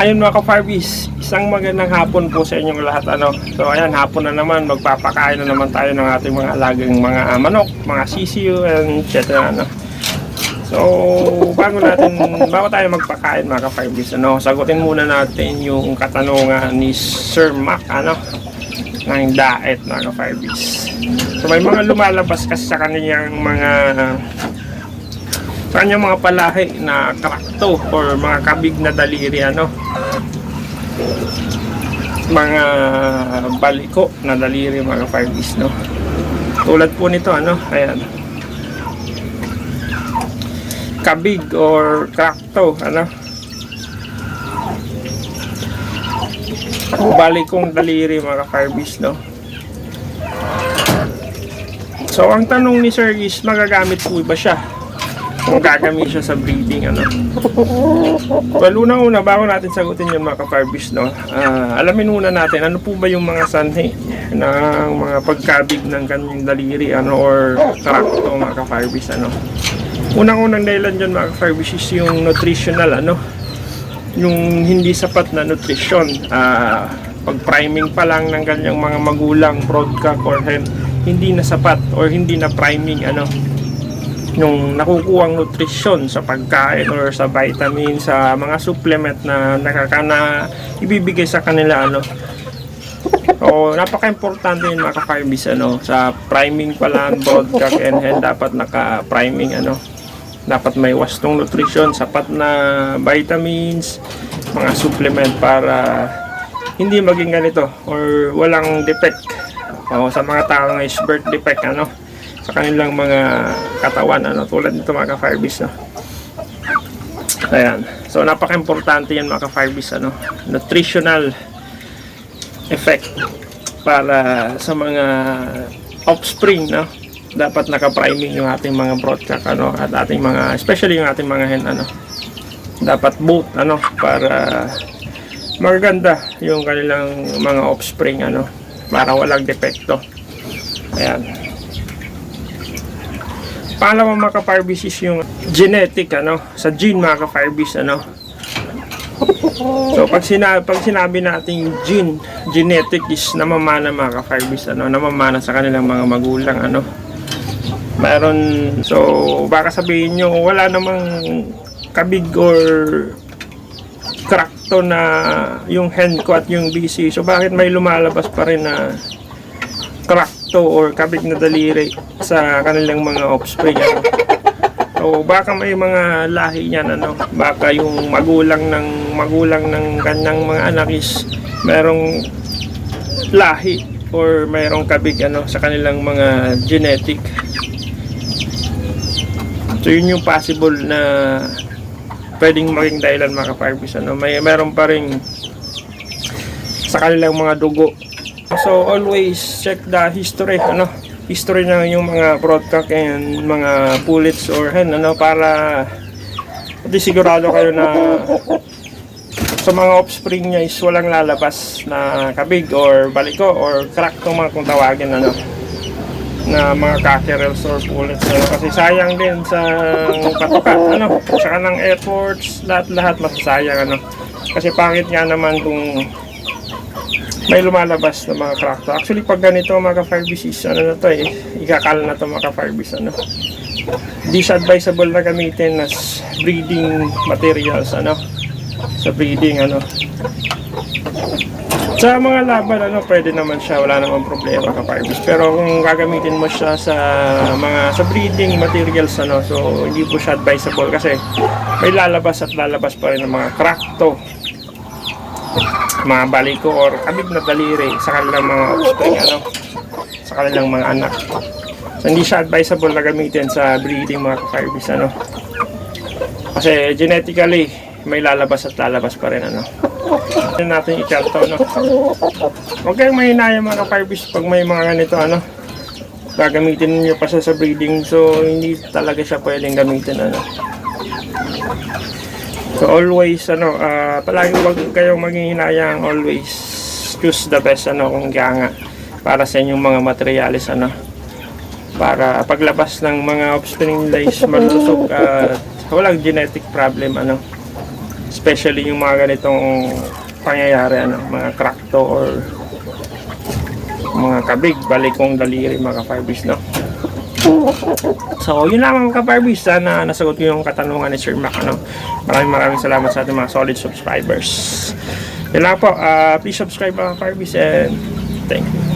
Ayun mga ka-Farbies, isang magandang hapon po sa inyong lahat. Ano? So ayan, hapon na naman, magpapakain na naman tayo ng ating mga alagang mga manok, mga sisiyo, and etc. Ano? So, bago natin, bago tayo magpakain mga ka-Farbies, ano, sagutin muna natin yung katanungan ni Sir Mac, ano, ng diet mga ka-Farbies. So may mga lumalabas kasi sa kanyang mga sa kanyang mga palahi na krakto or mga kabig na daliri ano? Mga baliko na daliri mga farbies no? Tulad po nito ano? Ayan. Kabig or krakto ano? Balikong daliri mga farbies no? So ang tanong ni Sir is magagamit po ba siya kung gagamit siya sa breeding ano. Well, una-una bago natin sagutin yung mga ka-Farbis, no. ah, alamin muna natin ano po ba yung mga sanhi ng mga pagkabig ng kanyang daliri ano or karakto mga ka-Farbis ano. Unang-unang dahilan dyan mga ka-Farbis is yung nutritional ano. Yung hindi sapat na nutrition. ah pag priming pa lang ng kanyang mga magulang, broadcock or hen, hindi na sapat or hindi na priming ano yung nakukuhang nutrisyon sa pagkain or sa vitamin sa mga supplement na nakakana ibibigay sa kanila ano. O napaka-importante yun mga ka-farbies ano. Sa priming pa lang broadcock and hen dapat naka-priming ano. Dapat may wastong nutrisyon sapat na vitamins mga supplement para hindi maging ganito or walang defect. O sa mga tao is birth defect ano sa kanilang mga katawan ano tulad nito mga ka-firebees no? Ayan. So napaka-importante yan mga ka-firebees ano? Nutritional effect para sa mga offspring no? Dapat naka-priming yung ating mga broadcock ano at ating mga especially yung ating mga hen ano? Dapat both ano? Para maganda yung kanilang mga offspring ano? Para walang depekto. Ayan Pangalawa mga ka-Firebees is yung genetic ano, sa gene mga ka-Firebees ano. So pag sinabi, pag sinabi nating gene, genetic is namamana mga ka-Firebees ano, namamana sa kanilang mga magulang ano. Meron, so baka sabihin nyo, wala namang kabig or krakto na yung hen ko at yung BC. So bakit may lumalabas pa rin na krakto or kabig na daliri sa kanilang mga offspring. Ano. So baka may mga lahi niyan ano, baka yung magulang ng magulang ng kanyang mga anak is merong lahi or mayroong kabig ano sa kanilang mga genetic. So yun yung possible na pwedeng maging dahilan mga ka-Firebees, ano. May meron pa rin sa kanilang mga dugo So always check the history ano? History ng yung mga broadcock and mga pullets or hen ano? Para di sigurado kayo na sa mga offspring niya is walang lalabas na kabig or baliko or crack kung mga kung tawagin ano? Na mga cockerels or pullets ano, kasi sayang din sa patuka ano? Saka ng efforts lahat lahat masasayang ano? Kasi pangit nga naman kung may lumalabas na mga crackto. Actually, pag ganito mga ka-firebees, ano na to eh, ikakal na to mga ka-firebees, ano. Di siya advisable na gamitin as breeding materials, ano, sa breeding, ano. Sa mga laban, ano, pwede naman siya, wala namang problema ka-firebees. Pero kung gagamitin mo siya sa mga, sa breeding materials, ano, so hindi po siya advisable kasi may lalabas at lalabas pa rin ng mga crackto mga baliko or kabig na daliri sa kanilang mga offspring ano sa kanilang mga anak. So hindi siya advisable na gamitin sa breeding mga firebees ano? Kasi genetically may lalabas at lalabas pa rin ano? Hindi natin i-count no? Huwag kayong mahinayang mga firebees pag may mga ganito ano? Gagamitin niyo pa siya sa breeding so hindi talaga siya pwedeng gamitin ano So always ano, uh, palagi wag kayong maghihinayang always choose the best ano kung nga para sa inyong mga materialis ano para paglabas ng mga offspring is malusog at walang genetic problem ano Especially yung mga ganitong pangyayari, ano, mga crack to or mga kabig, balikong daliri, mga ka-Farbis, no? So, yun lamang mga ka-Farbis. Sana nasagot ko yung katanungan ni Sir Mac, no? Maraming maraming salamat sa ating mga solid subscribers. Yun lang po. ah, please subscribe mga ka-Farbis and thank you.